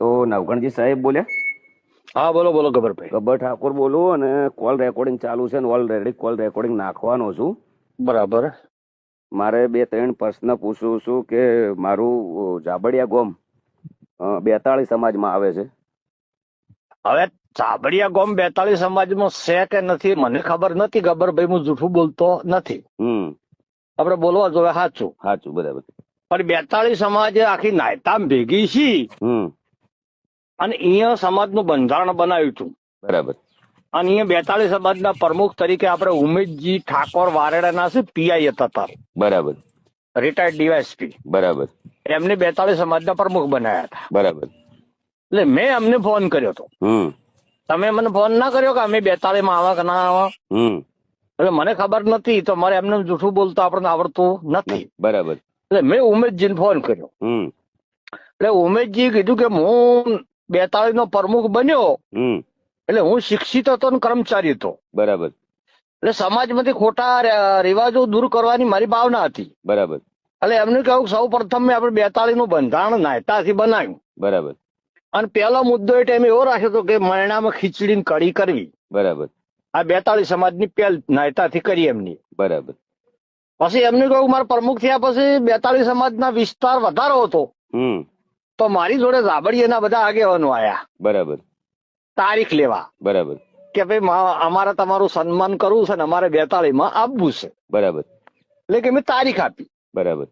તો નવગણજી સાહેબ બોલ્યા? હા બોલો બોલો ગબરભાઈ ગબર ઠાકોર બોલું અને કોલ રેકોર્ડિંગ ચાલુ છે ને ઓલરેડી કોલ રેકોર્ડિંગ નાખવાનો છું. બરાબર. મારે બે ત્રણ પ્રશ્ન પૂછવું છું કે મારું જાબડિયા ગોમ બેતાળી સમાજમાં આવે છે. હવે જાબડિયા ગોમ બેતાળી સમાજમાં છે કે નથી મને ખબર નથી ગબરભાઈ હું જૂઠું બોલતો નથી. હમ. આપણે બોલવા જોવે સાચું સાચું બરાબર. પણ બેતાળી સમાજ આખી નાયતામ ભેગી છી. હમ. અને અહીંયા સમાજનું બંધારણ બનાવ્યું હતું. બરાબર. અને અહીંયા બેતાલીસ સમાજના પ્રમુખ તરીકે આપણે ઉમેશજી ઠાકોર વારેડાના છે પીઆઈ હતા તાર. બરાબર. રિટાયર્ડ ડીવાયસપી બરાબર. એમને બેતાલીસ સમાજના પ્રમુખ બનાવ્યા હતા. બરાબર. એટલે મેં અમને ફોન કર્યો હતો. તમે મને ફોન ના કર્યો કે અમે બેતાલીસમાં આવા કે ના આવા? એટલે મને ખબર નથી તો મારે એમને જૂઠું બોલતા આપણને આવડતું નથી. બરાબર. એટલે મેં ઉમેશજીને ફોન કર્યો. એટલે ઉમેશજી કીધું કે હું બેતાળી નો પ્રમુખ બન્યો એટલે હું શિક્ષિત હતો ને કર્મચારી હતો. બરાબર. એટલે સમાજમાંથી ખોટા રિવાજો દૂર કરવાની મારી ભાવના હતી. બરાબર. એટલે એમને કહ્યું સૌ પ્રથમ મેં આપણે બેતાળી નું બંધારણ નાયતાથી બનાવ્યું. બરાબર. અને પહેલો મુદ્દો એ ટાઈમે એવો રાખ્યો હતો કે મરણામાં ખીચડી ને કઢી કરવી. બરાબર. આ બેતાળી સમાજની પહેલ નાયતાથી કરી એમની. બરાબર. પછી એમને કહ્યું મારા પ્રમુખ થયા પછી બેતાળી સમાજના વિસ્તાર વધારો હતો. હમ. તો મારી જોડે રાબડીયાના બધા આગેવાનો આયા. બરાબર. તારીખ લેવા. બરાબર. કે ભાઈ અમારે તમારું સન્માન કરવું છે ને અમારે બેતાળીમાં આપવું છે. બરાબર. એટલે કે મેં તારીખ આપી. બરાબર.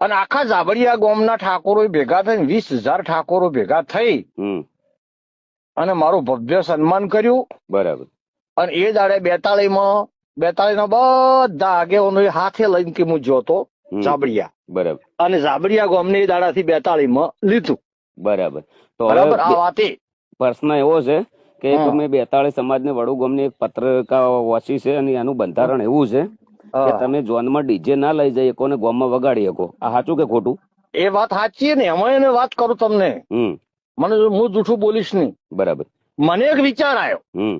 અને આખા જાબડિયા ગોમના ઠાકોરો ભેગા થઈને વીસ હજાર ઠાકોરો ભેગા થઈ. અને મારું ભવ્ય સન્માન કર્યું. બરાબર. અને એ દાડે બેતાળીમાં બેતાળીના બધા આગેવાનો હાથે લઈને કે હું જોતો હમ. બરાબર. અને ઝાબડિયા ગામને એ દાડાથી બેતાળીમાં લીધું. બરાબર. તો બરાબર આ પ્રશ્ન એવો છે કે તમે. મેં બેતાળી સમાજને વડુ ગામની એક પત્રિકા વાંચી છે અને એનું બંધારણ એવું છે કે. તમે જોનમાં ડીજે ના લઈ જઈ શકો ને ગામમાં વગાડી શકો. આ સાચું કે ખોટું? એ વાત સાચી ને એમાં એને વાત કરું તમને. હમ. મને હું જૂઠું બોલીશ નહીં. બરાબર. મને એક વિચાર આવ્યો હમ.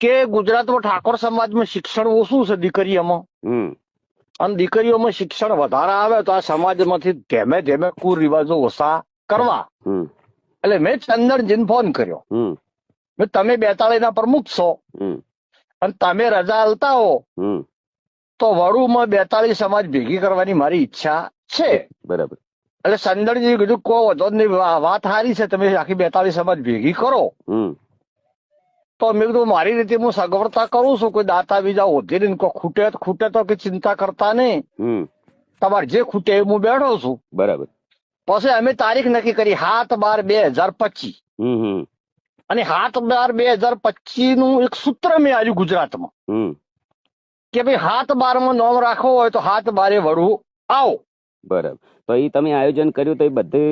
કે ગુજરાતમાં ઠાકોર સમાજમાં શિક્ષણ ઓછું છે દીકરીઓમાં. હમ. અને દીકરીઓમાં શિક્ષણ વધારે આવે તો આ સમાજમાંથી ધીમે ધીમે કુરિવાજો ઓછા કરવા. એટલે મેં ચંદનજીને ફોન કર્યો. મેં તમે બેતાળીના પ્રમુખ છો. અને તમે રજા હલતા હો. હમ. તો વડુમાં બેતાળી સમાજ ભેગી કરવાની મારી ઈચ્છા છે. બરાબર. એટલે ચંદનજી કીધું કો વધો નહીં વાત સારી છે તમે આખી બેતાળી સમાજ ભેગી કરો. હમ. તો મેં કીધું મારી રીતે હું સગવડતા કરું છું કોઈ દાતા બીજા હોતી નહીં કોઈ ખૂટે ખૂટે તો કે ચિંતા કરતા નહીં. તમારે જે ખૂટે હું બેઠો છું. બરાબર. પછી અમે તારીખ નક્કી કરી સાત બાર બે હજાર પચીસ. અને સાત બાર બે હજાર પચીસનું એક સૂત્ર મેં આવ્યું ગુજરાતમાં. કે ભાઈ સાત બારમાં નોમ રાખવો હોય તો સાત બારે વળવું. આવો. બરાબર. તો એ તમે આયોજન કર્યું તો એ બધે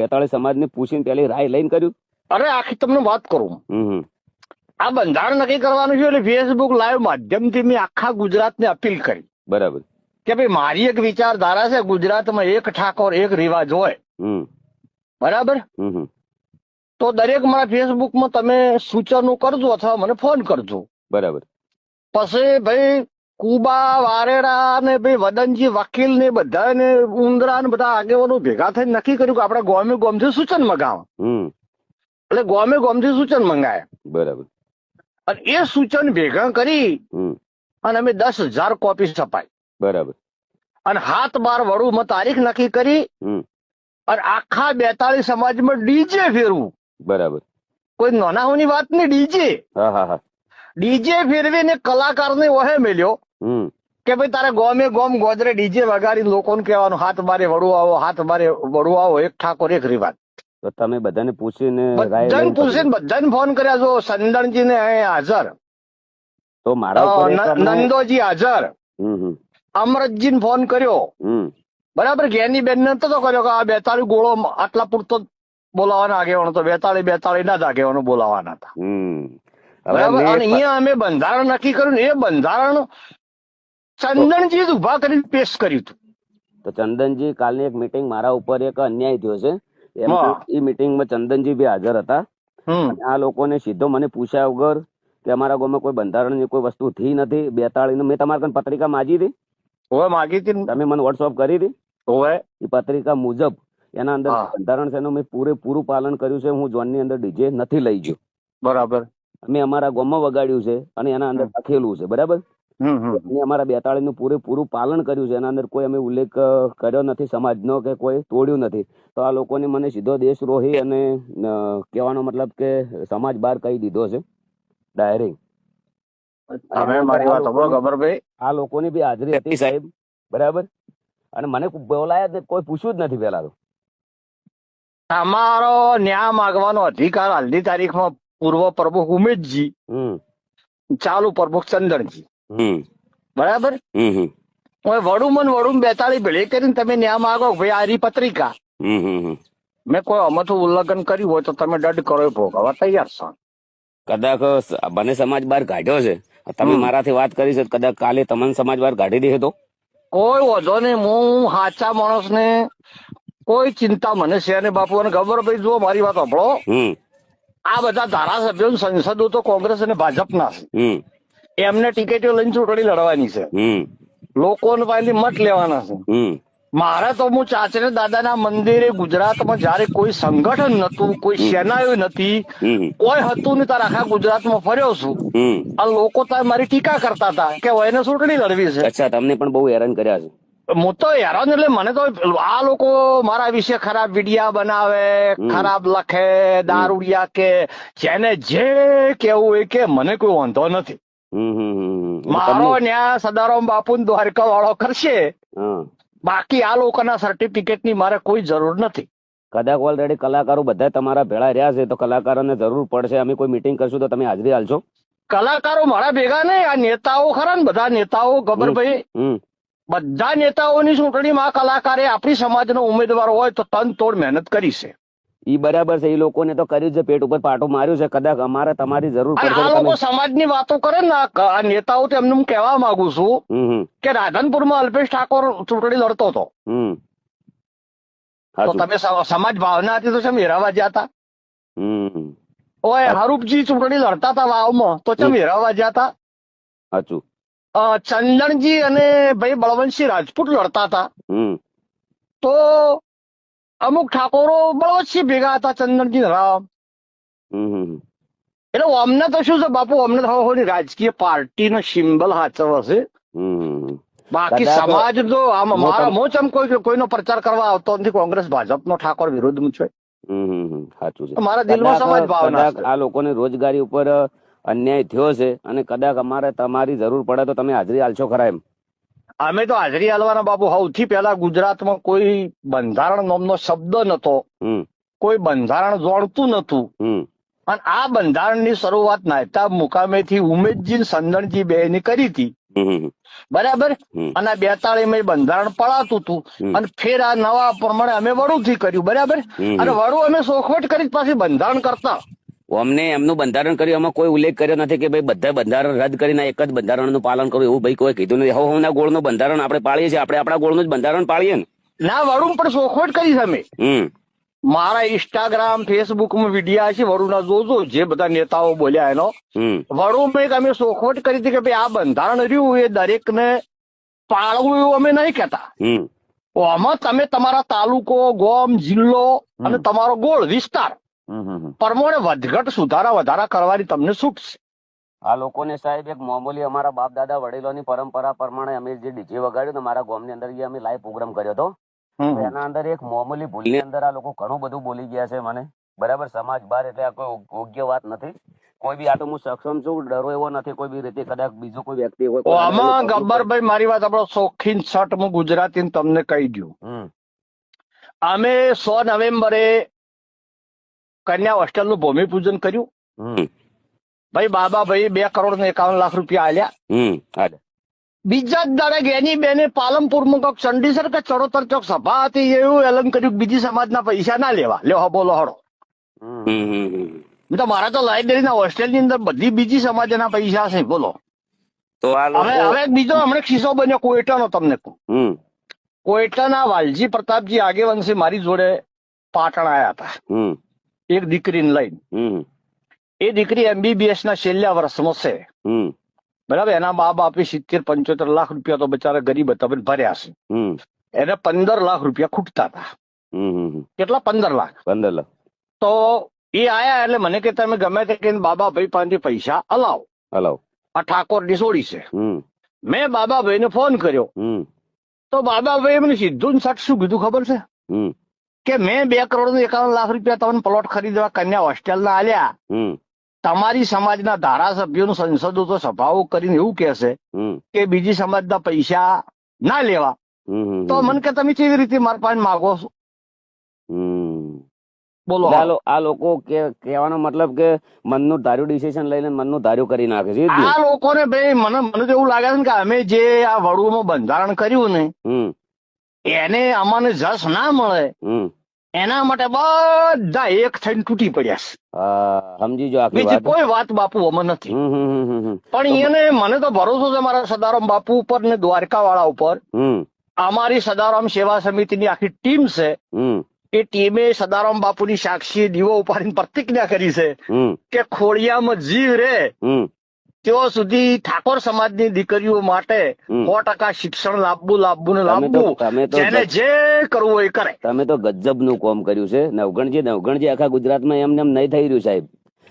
બેતાળી સમાજ ને પૂછીને પેલી રાય લઈને કર્યું? અરે આખી તમને વાત કરું. આ બંધારણ નક્કી કરવાનું છે એટલે ફેસબુક લાઈવ માધ્યમથી મેં આખા ગુજરાતને અપીલ કરી. બરાબર. કે ભાઈ મારી એક વિચારધારા છે ગુજરાતમાં એક ઠાકોર એક રિવાજ હોય. બરાબર? તો દરેક મારા ફેસબુકમાં તમે સૂચનો કરજો અથવા મને ફોન કરજો. બરાબર. પછી ભાઈ કુબા વારેડા ને ભાઈ વદનજી વકીલ ને બધા ને ઉંદરા ને બધા આગેવાનો ભેગા થઈને નક્કી કર્યું કે આપણે ગોમે ગોમથી સૂચન મગાવ એટલે ગોમે ગોમથી સૂચન મંગાય. બરાબર. અને એ સૂચન ભેગા કરી હમ. અને અમે દસ હજાર કોપી છપાઈ બરાબર. અને હાથ બાર વડુમાં તારીખ નક્કી કરી હમ. અને આખા બેતાળીસ સમાજમાં ડીજે ફેરવું. બરાબર. કોઈ નાનાઓની વાત નહીં ડીજે. હા હા હા. ડીજે ફેરવીને કલાકારને ઓહે મેલ્યો કે ભાઈ તારે ગોમે ગોમ ગોદરે ડીજે વગાડી લોકોને કહેવાનું હાથ બારે વડું આવો હાથ બારે વડું આવો એક ઠાકોર એક રિવાજ. તો તમે બધાને પૂછીને બધાને પૂછીને બધાને ફોન કર્યા છો. સંદણજી ને હાજર. તો મારા નંદોજી હાજર. અમરતજી ને ફોન કર્યો. બરાબર જ્ઞાની બેન ને તો કર્યો કે આ બેતાળી ગોળો આટલા પૂરતો બોલાવાના આગેવાનો તો બેતાળી બેતાળી ના જ આગેવાનો બોલાવાના હતા. બરાબર અને અહીંયા અમે બંધારણ નક્કી કર્યું ને એ બંધારણ ચંદનજી જ ઊભા કરીને પેશ કર્યું હતું. તો ચંદનજી કાલની એક મીટિંગ મારા ઉપર એક અન્યાય થયો છે. એમ. એ મિટિંગમાં ચંદનજી બી હાજર હતા. આ લોકોને સીધો મને પૂછ્યા વગર કે અમારા ગામમાં કોઈ બંધારણની કોઈ વસ્તુ થઈ નથી બેતાળી મેં તમારા કન પત્રિકા માગી હતી. ઓવે માગી હતી તમે મને વોટ્સઅપ કરી હતી. હવે એ પત્રિકા મુજબ એના અંદર બંધારણ છે એનું મેં પૂરેપૂરું પાલન કર્યું છે. હું જોનની અંદર ડીજે નથી લઈ ગયો. બરાબર. અમે અમારા ગામમાં વગાડ્યું છે અને એના અંદર લખેલું છે. બરાબર? અમે અમારા બેતાળીસનું પૂરેપૂરું પાલન કર્યું છે. એના અંદર કોઈ અમે ઉલ્લેખ કર્યો નથી સમાજનો કે કોઈ તોડ્યું નથી. તો આ લોકોને મને સીધો દેશદ્રોહી અને કહેવાનો મતલબ કે સમાજ બહાર કહી દીધો છે. ડાયરેક્ટ તમે મારી વાત સાંભળો ગબ્બરભાઈ આ લોકોની બી હાજરી હતી સાહેબ. બરાબર? અને મને બોલાયા જ કોઈ પૂછ્યું જ નથી પેલા તો. તમારો ન્યાય માંગવાનો અધિકાર હાલની તારીખમાં પૂર્વ પ્રમુખ ઉમેશજી હમ. ચાલુ પ્રમુખ ચંદનજી. બરાબર? હવે વડુમન વડુમ બેતાળી ભેળી. કરીને તમે ન્યા માગો ભાઈ આરી પત્રિકા મેં કોઈ અમથું ઉલ્લંઘન કર્યું હોય તો તમે દંડ કરો ભોગવવા તૈયાર છો. કદાચ બને સમાજ બહાર કાઢ્યો છે. તમે મારાથી વાત કરી છે કદાચ કાલે તમને સમાજ બહાર કાઢી દે તો? કોઈ વધો નહીં. હું સાચા માણસને કોઈ ચિંતા મને છે ને બાપુ. અને ગબ્બરભાઈ જુઓ મારી વાત સાંભળો. આ બધા ધારાસભ્યો સંસદો તો કોંગ્રેસ અને ભાજપના છે. એમને ટિકિટો લઈને ચૂંટણી લડવાની છે. લોકોને પાસેથી મત લેવાના છે. મારે તો હું ચાચરે દાદાના મંદિરે ગુજરાતમાં જયારે કોઈ સંગઠન નતું કોઈ સેનાઓ નથી કોઈ હતું નહીં તારે આખા ગુજરાતમાં ફર્યો છું. આ લોકો તારે મારી ટીકા કરતા હતા કે એને ચૂંટણી લડવી છે. અચ્છા તમને પણ બહુ હેરાન કર્યા છે. હું તો હેરાન એટલે મને તો આ લોકો મારા વિશે ખરાબ વિડિયા બનાવે ખરાબ લખે દારૂડિયા કે જેને જે કેવું એ કે મને કોઈ વાંધો નથી. મારો ન્યા સદારામ બાપુ દ્વારકા વાળો કરશે બાકી આ લોકોના સર્ટિફિકેટની મારે કોઈ જરૂર નથી. કદાચ ઓલરેડી કલાકારો બધા તમારા ભેળા રહ્યા છે તો કલાકારોને જરૂર પડશે. અમે કોઈ મીટિંગ કરશું તો તમે હાજરી હાલશો કલાકારો મારા ભેગા નહીં આ નેતાઓ ખરા ને બધા નેતાઓ ગબરભાઈ. બધા નેતાઓની ચૂંટણીમાં કલાકારે આપણી સમાજનો ઉમેદવાર હોય તો તન તોડ મહેનત કરી છે. ઈ બરાબર છે એ લોકોને તો કર્યું છે પેટ ઉપર પાટો માર્યું છે કદાચ અમારે તમારી જરૂર પડશે આ લોકો સમાજની વાતો કરે ને આ નેતાઓ તો એમને હું કહેવા માંગુ છું કે રાધનપુરમાં અલ્પેશ ઠાકોર ચૂંટણી લડતો હતો. તો તમે સમાજ ભાવના હતી તો છે હેરાવા ગયા હતા ઓય હરૂપજી ચૂંટણી લડતા હતા વાવમાં તો છે હમ. હેરાવા ગયા હતા સાચું ચંદનજી અને ભાઈ બળવંતસિંહ રાજપૂત લડતા હતા તો અમુક ઠાકોરો બળવંતસિંહ ભેગા હતા ચંદનજી રામ. એટલે અમને તો શું છે બાપુ અમને તો રાજકીય પાર્ટીનો સિમ્બલ હમ હમ. બાકી સમાજ તો આમ મારા મો ચમ કોઈ કોઈનો પ્રચાર કરવા આવતો નથી કોંગ્રેસ ભાજપનો ઠાકોર હમ. સાચું છે મારા દિલમાં સમાજ ભાવના આ લોકોને રોજગારી ઉપર અન્યાય થયો છે. અને કદાચ અમારે તમારી જરૂર પડે તો તમે હાજરી આલશો ખરા એમ. અમે તો હાજરી હાલવાના બાપુ. સૌથી પહેલા ગુજરાતમાં કોઈ બંધારણ નામનો શબ્દ નતો. કોઈ બંધારણ જોડતું નતું. અને આ બંધારણની શરૂઆત નાયતા મુકામેથી ઉમેશજી ને સંદણજી બે ની કરી હતી. બરાબર. અને બેતાળી માં બંધારણ પડાતું હતું. અને ફેર આ નવા પ્રમાણે અમે વડુથી કર્યું. બરાબર? અને વડુ અમે સોખવટ કરી પાછી બંધારણ કરતા. અમને એમનું બંધારણ કર્યું એમાં કોઈ ઉલ્લેખ કર્યો નથી કે ભાઈ બધા બંધારણ રદ કરીને એક જ બંધારણનું પાલન કરવું એવું ભાઈ કોઈ કીધું નથી. હવે ના ગોળનું બંધારણ આપણે પાળીએ છીએ આપણે આપણા ગોળનું જ બંધારણ પાળીએ ને. ના વરુણ પણ શોખવટ કરી તમે હમ. મારા ઇન્સ્ટાગ્રામ ફેસબુકમાં વિડીયા છે વડુના જોજો જે બધા નેતાઓ બોલ્યા એનો. વરુણ એક અમે શોખવટ કરી હતી કે ભાઈ આ બંધારણ રહ્યું એ દરેકને પાળવું એવું અમે નહીં કહેતા. આમાં તમે તમારા તાલુકો ગોમ જિલ્લો અને તમારો ગોળ વિસ્તાર. પ્રમાણે વધઘટ સુધારા વધારા કરવાની તમને છૂટ છે. આ લોકોને સાહેબ એક મામૂલી અમારા બાપ દાદા વડીલોની પરંપરા પ્રમાણે અમે જે ડીજે વગાડ્યું ને મારા ગામની અંદર જે અમે લાઈવ પ્રોગ્રામ કર્યો હતો. એના અંદર એક મામૂલી ભૂલની અંદર આ લોકો ઘણું બધું બોલી ગયા છે મને. બરાબર સમાજ બહાર એટલે આ કોઈ યોગ્ય વાત નથી. કોઈ બી આ તો હું સક્ષમ છું ડરો એવો નથી કોઈ બી રીતે કદાચ બીજો કોઈ વ્યક્તિ હોય આમાં ગબ્બરભાઈ મારી વાત આપણો શોખીન શર્ટ હું ગુજરાતી તમને કહી દઉં હમ. અમે સો નવેમ્બરે કન્યા હોસ્ટેલનું ભૂમિપૂજન કર્યું. ભાઈ બાબા ભાઈ બે કરોડ ને એકાવન લાખ રૂપિયા આલ્યા. બીજા જ દાડે ગેની બેને પાલનપુરમાં કોક ચંડીસર કે ચડોતર ચોક સભા હતી એવું એલન કર્યું બીજી સમાજના પૈસા ના લેવા. લ્યો બોલો હડો તો મારા તો લાઇબ્રેરીના હોસ્ટેલની અંદર બધી બીજી સમાજના પૈસા છે બોલો. હવે હવે બીજો હમણાં કિસ્સો બન્યો કોઈટાનો તમને કહું. કોઈટાના વાલજી પ્રતાપજી આગેવંશી મારી જોડે પાટણ આયા હતા. એક દીકરીને લઈને એ દીકરી એમબીબીએસ ના છેલ્લા વર્ષમાં છે. બરાબર? એના મા બાપે સિત્તેર પંચોતેર લાખ રૂપિયા તો બચારા ગરીબ હતા પણ ભર્યા છે. એને પંદર લાખ રૂપિયા ખૂટતા હતા. કેટલા? પંદર લાખ. પંદર લાખ. તો એ આયા એટલે મને કે તમે ગમે તે કે બાબા ભાઈ પાસેથી પૈસા અલાવ. હલાવ આ ઠાકોરની સોડી છે. હમ. મેં બાબાભાઈને ફોન કર્યો. હમ. તો બાબાભાઈ એમને સીધું ને સટ શું કીધું ખબર છે? હમ. કે મેં બે કરોડ એકાવન લાખ રૂપિયા તમને પ્લોટ ખરીદવા કન્યા હોસ્ટેલના આલ્યા. તમારી સમાજના ધારાસભ્યોનું સંસદો તો સભાઓ કરીને એવું કહેશે કે બીજી સમાજના પૈસા ના લેવા. તો મને કે તમે કેવી રીતે મારા પાસે માગો છો? બોલો હાલો આ લોકો કે કહેવાનો મતલબ કે મનનું ધાર્યું ડિસિઝન લઈને મનનું ધાર્યું કરી નાખે છે? આ લોકોને ભાઈ મને મને તો એવું લાગે છે કે અમે જે આ વડુઓમાં બંધારણ કર્યું ને એને આમાં જસ ના મળે એના માટે બધા એક થઈને તૂટી પડ્યા છે. સમજી જો બીજી કોઈ વાત બાપુ અમે નથી. પણ એને મને તો ભરોસો છે મારા સદારામ બાપુ ઉપર ને દ્વારકા વાળા ઉપર અમારી સદારામ સેવા સમિતિની આખી ટીમ છે. એ ટીમે સદારામ બાપુની સાક્ષી દીવો ઉપાડીને પ્રતિજ્ઞા કરી છે કે ખોડિયામાં જીવ રે. ત્યાં સુધી ઠાકોર સમાજની દીકરીઓ માટે સો ટકા શિક્ષણ લાવવું લાવવું ને લાવવું જેને જે કરવું એ કરે. તમે તો ગજબનું કામ કર્યું છે. નવગણજી નવગણજી આખા ગુજરાતમાં એમને એમ નહીં થઈ રહ્યું સાહેબ.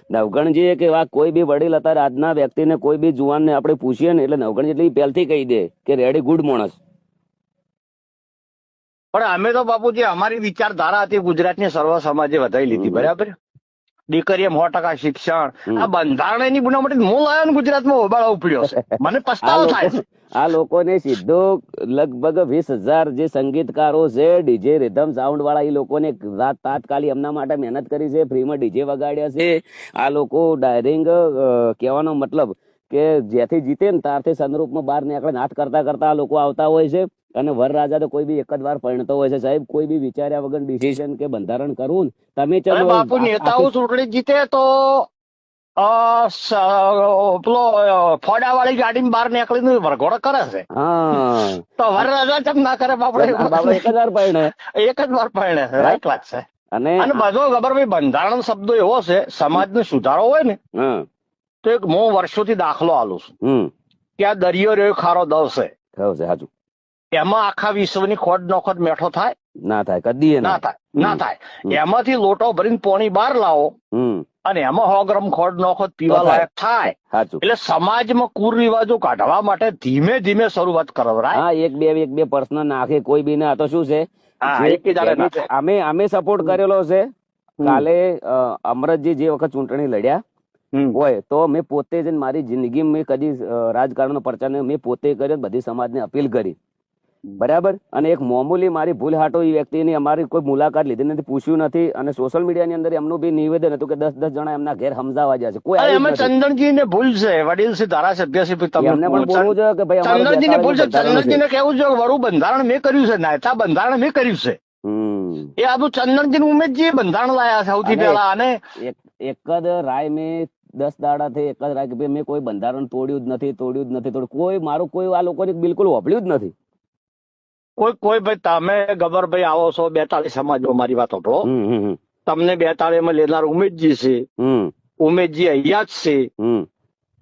નવગણજી કે આ કોઈ બી વડીલ અત્યારે આજના વ્યક્તિને કોઈ બી જુવાનને આપણે પૂછીએ ને એટલે નવગણજી એટલે પહેલથી કહી દે કે રેડી ગુડ માણસ. પણ અમે તો બાપુજી અમારી વિચારધારા હતી ગુજરાતની સર્વ સમાજે વધારી લીધી. બરાબર? દીકરીએ સો ટકા શિક્ષણ. આ બંધારણ એની બનાવટ મૂળ લાવ્યો ને ગુજરાતમાં ઓબાળો ઉપડ્યો છે. મને પસ્તાવો થાય છે. આ લોકોને સીધો લગભગ વીસ હજાર જે સંગીતકારો છે ડીજે રિધમ સાઉન્ડ વાળા એ લોકોને રાત તાત્કાલિક એમના માટે મહેનત કરી છે ફ્રીમાં ડીજે વગાડ્યા છે. આ લોકો ડાયરિંગ કહેવાનો મતલબ કે જેથી જીતે ને ત્યારથી સંદરૂપમાં બહાર નીકળે નાટ કરતા કરતા લોકો આવતા હોય છે. અને વરરાજા તો કોઈ બી એક જ વાર પરણતો હોય છે. સાહેબ કોઈ બી વિચાર્યા વગર ડિસિઝન કે બંધારણ કરવું તમે ચલો બાપુ નેતાઓ ચૂંટણી જીતે તો પેલો ફોડા વાળી ગાડી બહાર નીકળીને વરઘોડો કરે છે. તો વરરાજા ચમ ના કરે બાપડે? એક જ વાર પરણે. એક જ વાર પરણે રાઈટ વાત છે. અને અને બધો ખબર ભાઈ બંધારણ શબ્દો એવો છે સમાજનો સુધારો હોય ને તો એક હું વર્ષોથી દાખલો આલું છું. કે આ દરિયો રહ્યો ખારો દવસે છે. થયું એમાં આખા વિશ્વની ખોટ નોખોટ મેઠો થાય? ના થાય કદી ના થાય ના થાય. એમાંથી લોટો ભરીને પોણી બહાર લાવો અને એમાં સો ગ્રામ ખોટ નોખોટ પીવા લાયક થાય. એટલે સમાજમાં કુરિવાજો કાઢવા માટે ધીમે ધીમે શરૂઆત કરવરાય. હા એક બે એક બે પર્સનલ નાખે કોઈ બી ના. તો શું છે. અમે અમે સપોર્ટ કરેલો છે. કાલે અમરતજી જે વખત ચૂંટણી લડ્યા. હોય તો મેં પોતે જ મારી જિંદગી મેં કદી રાજકારણનો પ્રચાર નહીં, મેં પોતે કર્યો બધી સમાજને અપીલ કરી. બરાબર? અને એક મામૂલી મારી ભૂલ હાટો એ વ્યક્તિની અમારી કોઈ મુલાકાત લીધી નથી પૂછ્યું નથી અને સોશિયલ મીડિયાની અંદર એમનું બી નિવેદન હતું કે દસ દસ જણા એમના ઘેર સમજાવવા ગયા છે. કોઈ એમાં જ ચંદનજી ને ભૂલ છે વડીલ છે ધારાસભ્ય છે તમે એમને પણ બોલવું જોઈએ કે ભાઈ અમારું ચંદનજી ને ભૂલ છે બેતાળીનું ચંદનજી ને કેવું છે વડું બંધારણ મેં કર્યું છે નાયતા બંધારણ મેં કર્યું છે. એ આ બધું ચંદનજી ઉમેદજી બંધારણ લાયા સૌથી પહેલા અને એક એક જ રાય મેં દસ દાડા થઈ એક જ રાખી ભાઈ મેં કોઈ બંધારણ તોડ્યું જ નથી તોડ્યું જ નથી તોડ્યું. કોઈ મારું કોઈ આ લોકોને બિલકુલ વાપર્યું જ નથી. કોઈ કોઈ ભાઈ તમે ગબરભાઈ આવો છો બેતાલીસ સમાજમાં મારી વાત સાંભળો. તમને બેતાળી માં લેનાર ઉમેદજી છે. ઉમેદજી અહીંયા જ છે.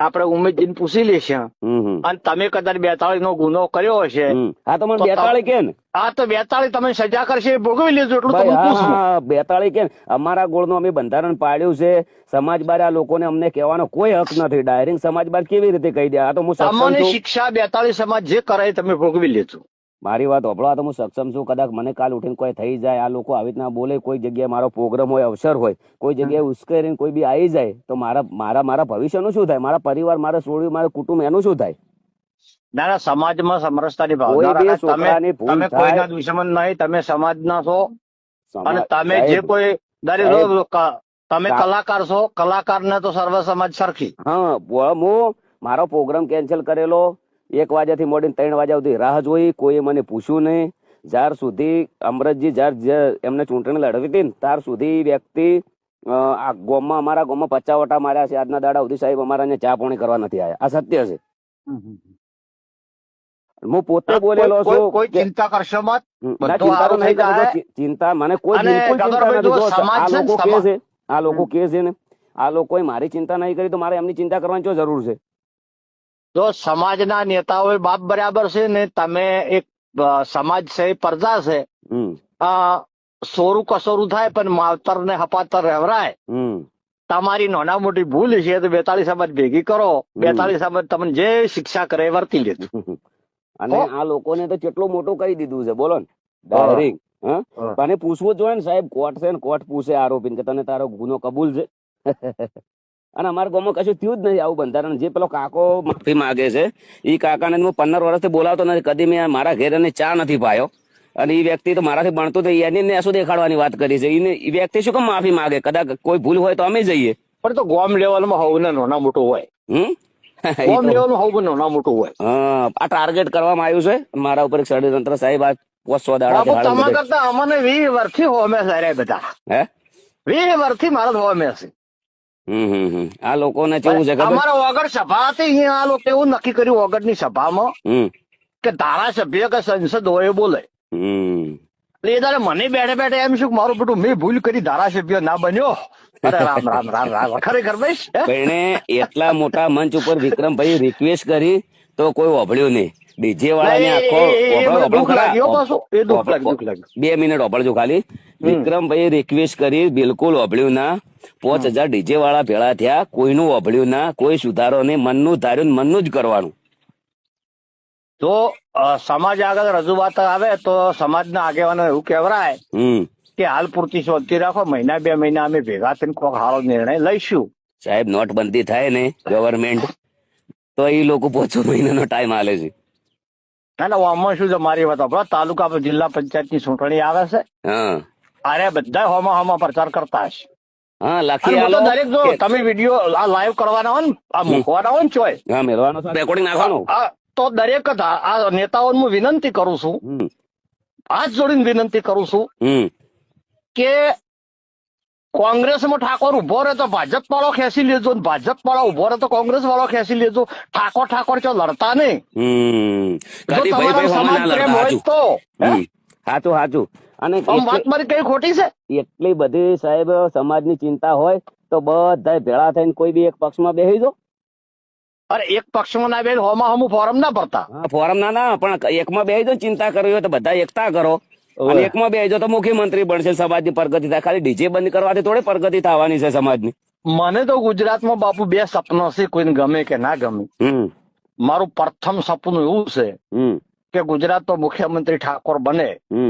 આપણે ઉમેદજીને પૂછી લેશે અને તમે કદાચ બેતાળી નો ગુનો કર્યો હશે. હા તો મને બેતાળી કે આ તો બેતાળી તમે સજા કરશે ભોગવી લેજો એટલું તમે હા બેતાળી કે ને અમારા ગોળનું અમે બંધારણ પાડ્યું છે. સમાજ બાર આ લોકોને અમને કહેવાનો કોઈ હક નથી. ડાયરેક્ટ સમાજ બાર કેવી રીતે કહી દે? આ તો હું તમને શિક્ષા બેતાળી સમાજ જે કરે તમે ભોગવી લેજો. મારી વાત હોભળો આ તો હું સક્ષમ છું. કદાચ મને કાલ ઉઠીને કોઈ થઈ જાય આ લોકો આવી રીતના બોલે કોઈ જગ્યાએ મારો પ્રોગ્રામ હોય અવસર હોય કોઈ જગ્યાએ ઉશ્કેરીને કોઈ બી આવી જાય તો મારા મારા મારા ભવિષ્યનું શું થાય? મારા પરિવાર મારા છોડ્યું મારા કુટુંબ એનું શું થાય? ના ના સમાજમાં સમરસતાની ભાવના. તમે તમે કોઈના દુશ્મન નહીં તમે સમાજના છો. અને તમે જે કોઈ દરેક તમે કલાકાર છો. કલાકારને તો સર્વ સમાજ સરખી. હા હું મારો પ્રોગ્રામ કેન્સલ કરેલો. એક વાગ્યાથી મોડીને ત્રણ વાગ્યા સુધી રાહ જોઈ કોઈએ મને પૂછ્યું નહીં. જ્યાર સુધી અમરતજી જ્યાર એમને ચૂંટણી લડવી હતી ને ત્યાર સુધી વ્યક્તિ આ ગોમમાં અમારા ગામમાં પચાવટા માર્યા છે. આજના દાડા સુધી સાહેબ અમારા અહીંયા ચા પાણી કરવા નથી આવ્યા આ સત્ય છે. હું પોતે બોલેલો છું કોઈ ચિંતા કરશો મત? ચિંતા તો નહીં કરતો. ચિંતા મને કોઈ બિલકુલ ચિંતા નથી. આ લોકો કે છે આ લોકો કે છે ને આ લોકોએ મારી ચિંતા નહીં કરી તો મારે એમની ચિંતા કરવાની શું જરૂર છે? જો સમાજના નેતાઓ બાપ બરાબર છે ને તમે એક સમાજ છે પ્રજા છે સોરું કસોરું થાય પણ માવતર ને હપાતર રહેવરાય. તમારી નાના મોટી ભૂલ છે તો બેતાલીસ સમાજ ભેગી કરો. બેતાલીસ સમાજ તમને જે શિક્ષા કરે એ વર્તી લેતું અને આ લોકોને તો કેટલું મોટું કહી દીધું છે બોલો ને. ડાયરેક્ટ. અને પૂછવું જોઈએ ને સાહેબ કોર્ટ છે ને કોર્ટ પૂછે આરોપી કે તને તારો ગુનો કબૂલ છે? અને અમારા ગામમાં કશું થયું જ નથી આવું બંધારણ. જે પેલો કાકો માફી માંગે છે એ કાકાને હું પંદર વર્ષથી બોલાવતો નથી. કદી મેં મારા ઘેર એને ચા નથી પાયો. અને એ વ્યક્તિ તો મારાથી ભણતો તો એની શું દેખાડવાની વાત કરી છે? એને એ વ્યક્તિ શું કેમ માફી માંગે? કદાચ કોઈ ભૂલ હોય તો અમે જઈએ. પણ તો ગોમ લેવલમાં હોવું ને નાના મોટું હોય. હમ? ગોમ લેવલમાં હોવું નાના મોટું હોય. હા આ ટાર્ગેટ કરવામાં આવ્યું છે? મારા ઉપર ષડયંત્ર સાહેબ આ પોસ્ટ સો દાડા બાપુ તમારા કરતા અમને વીસ વર્ષથી હોમે સારે બધા. હે? વીસ વર્ષથી મારા હોમે છે. આ લોકોને કેવું છે ખબર? વગર સભા હતી આ લોકો એવું નક્કી કર્યું વગરની સભામાં કે ધારાસભ્ય કે સંસદ હોય એ બોલે. એટલે એ તારે મને બેઠે બેઠે એમ શું મારું બેટું મેં ભૂલ કરી ધારાસભ્ય ના બન્યો. અરે રામ રામ રામ રામ ખરેખર ભાઈ હે? એટલા મોટા મંચ ઉપર વિક્રમભાઈ રિક્વેસ્ટ કરી તો કોઈ ઓભળ્યું નહીં. ડીજે વાળાને. બે મિનિટ ઓભળજો ખાલી વિક્રમભાઈ રિક્વેસ્ટ કરી બિલકુલ ઓભળ્યું ના પાંચ હજાર ડીજે વાળા ભેળા થયા કોઈનું ઓભળ્યું ના કોઈ સુધારો નહીં મનનું ધાર્યું મનનું જ કરવાનું. તો સમાજ આગળ રજૂઆત આવે તો સમાજના આગેવાનો એવું કહેવરાય કે હાલ પૂરતી શોધતી રાખો મહિના બે મહિના અમે ભેગા થઈને કોઈક હારો નિર્ણય લઈશું. સાહેબ નોટબંધી થાય ને ગવર્મેન્ટ તો એ લોકો પોચો મહિનાનો ટાઈમ આલે છે. ના ના આમાં શું છે મારી વાત આપડે તાલુકા જિલ્લા જિલ્લા પંચાયતની ચૂંટણી આવે છે. અરે બધા હોમાં હોમાં પ્રચાર કરતા હશે. હા અને તો આલો દરેક જો તમે વીડિયો આ લાઈવ કરવાના હોય ને આ મૂકવાના હોય ને ચોય. હા મેળવાનો રેકોર્ડિંગ નાખવાનું. તો દરેક આ નેતાઓને હું વિનંતી કરું છું. આ હાથ જોડીને વિનંતી કરું છું કે કોંગ્રેસમાં ઠાકોર ઊભો રહે તો ભાજપ વાળો ખેંચી લેજો ભાજપ વાળો ઊભો રહે તો કોંગ્રેસ વાળો ખેંચી લેજો. ઠાકોર ઠાકોર ચો લડતા નહીં? ના સમાજ. તો સાચું હાચું અને વાત મારી કઈ ખોટી છે? એટલી બધી સાહેબ સમાજની ચિંતા હોય તો બધા ભેળા થઈને કોઈ બી એક પક્ષમાં બેસી દો અરે એક પક્ષમાં ના બે હોમાં હમું ફોરમ ના ભરતા. ફોરમ ના ના પણ એકમાં બેસી દો ચિંતા કરવી હોય તો બધા એકતા કરો. અને એકમાં બે જાઓ તો મુખ્યમંત્રી બનશે સમાજની પ્રગતિ થાય. ખાલી ડીજે બંધ કરવાથી થોડી પ્રગતિ થવાની છે સમાજની. મને તો ગુજરાતમાં બાપુ બે સપનો છે કોઈને ગમે કે ના ગમે. મારું પ્રથમ સપનું એવું છે કે ગુજરાતનો મુખ્યમંત્રી ઠાકોર બને.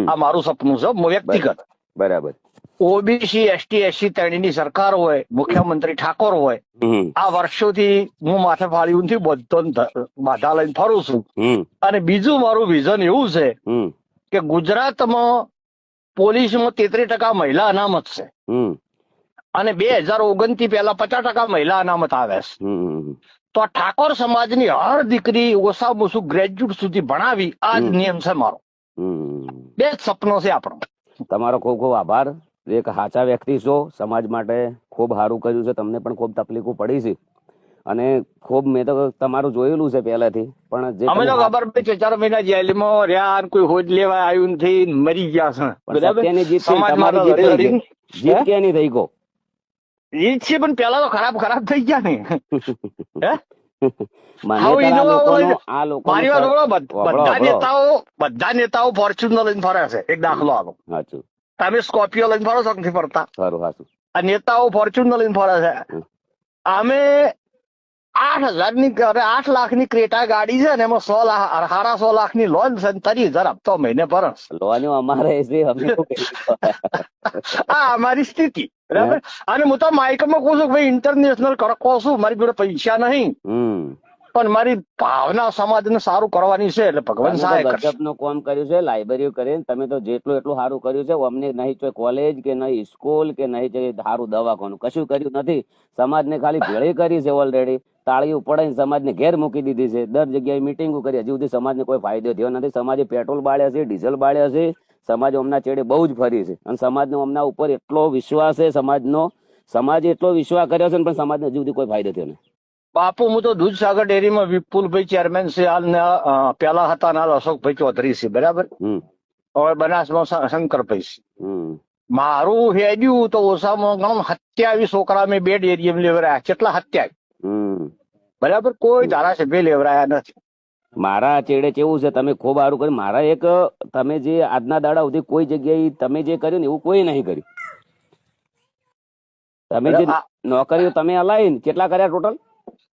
આ મારું સપનું છે વ્યક્તિગત. બરાબર. ઓબીસી એસટી એસસી ત્રણેયની સરકાર હોય મુખ્યમંત્રી ઠાકોર હોય આ વર્ષોથી હું માથે ફાળ્યું નથી બધો બાધા લઈને ફરું છું. અને બીજું મારું વિઝન એવું છે કે ગુજરાતમાં પોલીસમાં તેત્રીસ ટકા મહિલા અનામત છે. અને બે હજાર ઓગણથી પહેલા પચાસ ટકા મહિલા અનામત આવે છે. તો ઠાકોર સમાજની હર દીકરી ઓછામાં ઓછું ગ્રેજ્યુએટ સુધી ભણાવી આ જ નિયમ છે મારો. હમ બે જ સપનો છે આપણો. તમારો ખૂબ ખૂબ આભાર. એક સાચા વ્યક્તિ છો. સમાજ માટે ખૂબ સારું કર્યું છે. તમને પણ ખૂબ તકલીફો પડી છે. અને ખૂબ મેં તો તમારું જોયેલું છે પહેલાથી. પણ જે અમે તો ખબર પડી ચાર મહિના જેલમાં રહ્યા અને કોઈ હોજ લેવા આવ્યું નથી મરી ગયા છે. બરાબર? જીત જીત થઈ જીત ક્યાંની થઈ ગો? ઈ છે પણ પેલા તો ખરાબ ખરાબ થઈ ગયા ને. હે? બધ- નેતાઓ બધા નેતાઓ ફોર્ચ્યુનર લઈને ફરે છે એક દાખલો આપો. સાચું. તમે સ્કોર્પિયો લઈને ફરો છો નથી ફરતા? ખરું સાચું. આ નેતાઓ ફોર્ચ્યુનર લઈને ફરે છે. અમે આઠ હજારની અરે આઠ લાખની ક્રેટા ગાડી છે ને એમાં સો લાખ સાડા સો લાખની લોન છે તરી હજાર હપ્તો મહિને ભરસ લોન અમારે? આ અમારી સ્થિતિ બરાબર? અને હું તો માઇકમાં કહું છું કે ભાઈ ઇન્ટરનેશનલ કરો છું મારી જોડે પૈસા નહીં. પણ મારી ભાવના સમાજને સારું કરવાની છે એટલે ભગવાન સહાય કરશે. ગજબનું કામ કર્યું છે લાઇબ્રેરી કરીને. તમે તો જેટલું એટલું સારું કર્યું છે અમને નહીં તો કોલેજ કે નહીં સ્કૂલ કે નહીં તો સારું દવાખાનું. કશું કર્યું નથી. સમાજને ખાલી ભેળી કરી છે ઓલરેડી તાળીઓ પડાઈને સમાજને ઘેર મૂકી દીધી છે. દર જગ્યાએ મિટિંગો કરી. હજી સુધી સમાજને કોઈ ફાયદો થયો નથી. સમાજે પેટ્રોલ બાળ્યા છે ડીઝલ બાળ્યા છે. સમાજ હમણાં ચેડે બહુ જ ફરી છે. અને સમાજનો હમણાં ઉપર એટલો વિશ્વાસ છે સમાજનો. સમાજે એટલો વિશ્વાસ કર્યો છે પણ સમાજને હજી સુધી કોઈ ફાયદો થયો નથી. બાપુ હું તો દૂધસાગર ડેરીમાં વિપુલભાઈ ચેરમેન છે. હાલ પેલા હતા હાલ અશોકભાઈ ચૌધરી છે બરાબર? હવે બનાસમાં શંકરભાઈ છે. મારું હેડ્યું તો ઓછામાં ગણો સત્યાવીસ છોકરા મેં બે ડેરીએમ લેવરાયા. કેટલા સત્યાવીસ? બરાબર? કોઈ ધારાસભ્ય લેવરાયા નથી. મારા ચેડે કેવું છે? તમે ખૂબ સારું કર્યું. મારા એક તમે જે આજના દાડા સુધી કોઈ જગ્યાએ તમે જે કર્યું ને એવું કોઈ નહીં કર્યું. તમે જે નોકરીઓ તમે હલાવી કેટલા કર્યા ટોટલ?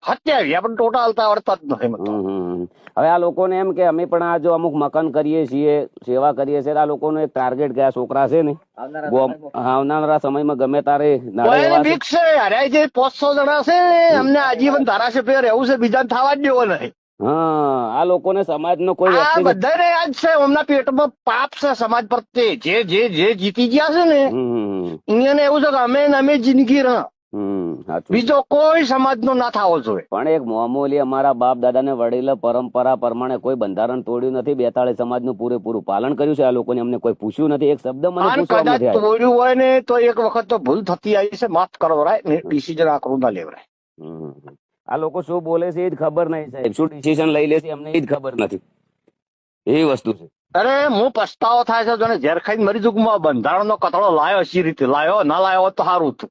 સત્યાવીસ આપણે ટોટલ હાલતા આવડતા જ નથી. હવે આ લોકોને એમ કે અમે પણ આ જો અમુક મકાન કરીએ છીએ સેવા કરીએ છીએ આ લોકોનો એક ટાર્ગેટ કે આ છોકરા છે ને આવનારા સમયમાં. ગમે તારે. બીક છે. અરે જે પાંચસો જણા છે અમને આજીવન ધારાસભ્ય રહેવું છે બીજાને થવા જ દેવો નહીં. હા આ લોકોને સમાજનો કોઈ આ બધાને યાદ છે એમના પેટમાં પાપ છે સમાજ પ્રત્યે. જે જે જે જીતી ગયા છે ને એને એવું છે કે અમે અમે જિંદગી રહ. સાચું બીજો કોઈ સમાજનો ના થવો જોઈએ. પણ એક મામૂલી અમારા બાપ દાદાને વડીલો પરંપરા પ્રમાણે કોઈ બંધારણ તોડ્યું નથી બેતાળી સમાજનું પૂરેપૂરું પાલન કર્યું છે. આ લોકોને અમને કોઈ પૂછ્યું નથી. એક શબ્દ મને કદાચ તોડ્યું હોય ને તો એક વખત તો ભૂલ થતી આવી છે. માફ કરવરાય ને ડિસિઝન આકરું ના લેવરાય? આ લોકો શું બોલે છે એ જ ખબર નહીં સાહેબ. શું ડિસિઝન લઈ લે છે અમને એ જ ખબર નથી. એ વસ્તુ છે. અરે હું પસ્તાવો થાય છે જોને ઝેર ખાઈને મરી ચૂકમાં બંધારણનો કતળો લાયો સી રીતે લાયો? ના લાયો તો સારું હતું.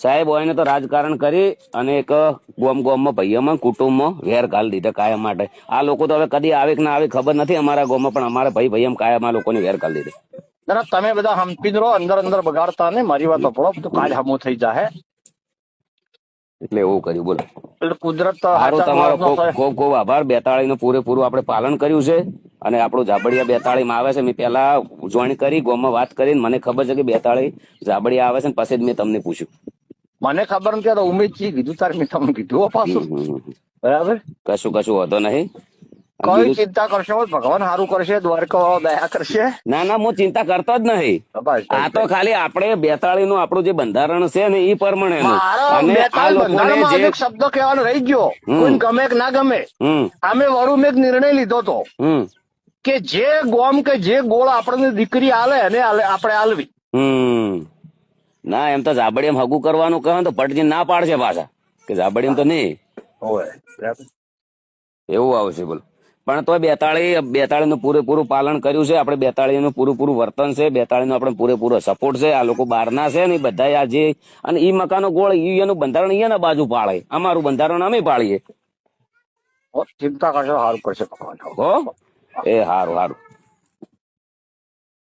સાહેબ હોય ને તો રાજકારણ કરી અને એક ગોમ ગોમમાં ભાઈઓમાં કુટુંબમાં વેર ઘાલ દીધા કાયમ માટે. આ લોકો તો હવે કદી આવે કે ના આવે ખબર નથી અમારા ગામમાં પણ અમારા ભાઈ ભાઈ કાયમ આ લોકોને વેર ઘાલ દીધે. તમે બધા હંપી રહો અંદર અંદર બગાડતા ને મારી વાત પડો તો કાલ હમો થઈ જાય એટલે એવું કર્યું બોલો. એટલે કુદરત સારું તમારો ખૂબ. ખૂબ ખૂબ આભાર. બેતાળી નું પૂરેપૂરું આપણે પાલન કર્યું છે અને આપણું ઝાબડિયા બેતાળી માં આવે છે. મેં પેલા ઉજવણી કરી ગોમાં વાત કરીને મને ખબર છે કે બેતાળી ઝાબડિયા આવે છે ને પછી જ મેં તમને પૂછ્યું. મને ખબર નથી તો ઉમેદજી કીધું તારે મેં તમને કીધું પાછું. બરાબર? કશું કશું હોતો નહીં. કોઈ ચિંતા કરશો ભગવાન સારું કરશે દ્વારકા દયા કરશે. ના ના હું ચિંતા કરતો જ નહીં. આ તો ખાલી આપણે બેતાળી નું આપણું જે બંધારણ છે ને એ પ્રમાણે અને જે શબ્દ કહેવાનો રહી ગયો. ગમે કે ના ગમે. અમે વડું એક નિર્ણય લીધો તો. કે જે ગોમ કે જે ગોળ આપણને દીકરી આલે એને આપણે આલવી. ના એમ તો ઝાબડિયામાં હગું કરવાનું કહે તો પટજી ના પાડશે પાછા. કે ઝાબડિયામાં તો નહીં. એવું આવશે બોલો. પણ તો બેતાળી બેતાળી નું પૂરેપૂરું પાલન કર્યું છે. આપણે બેતાળી નું પૂરેપૂરું વર્તન છે. બેતાળી નો આપણે પૂરેપૂરો સપોર્ટ છે. આ લોકો બહારના છે ને બધા આ જે અને ઈ મકાનો ગોળ ઈ એનું બંધારણ અહીંયા બાજુ પાળે. અમારું બંધારણ અમે પાળીએ. ચિંતા કરશો સારું કરશે ભગવાન. હો? એ સારું હારું.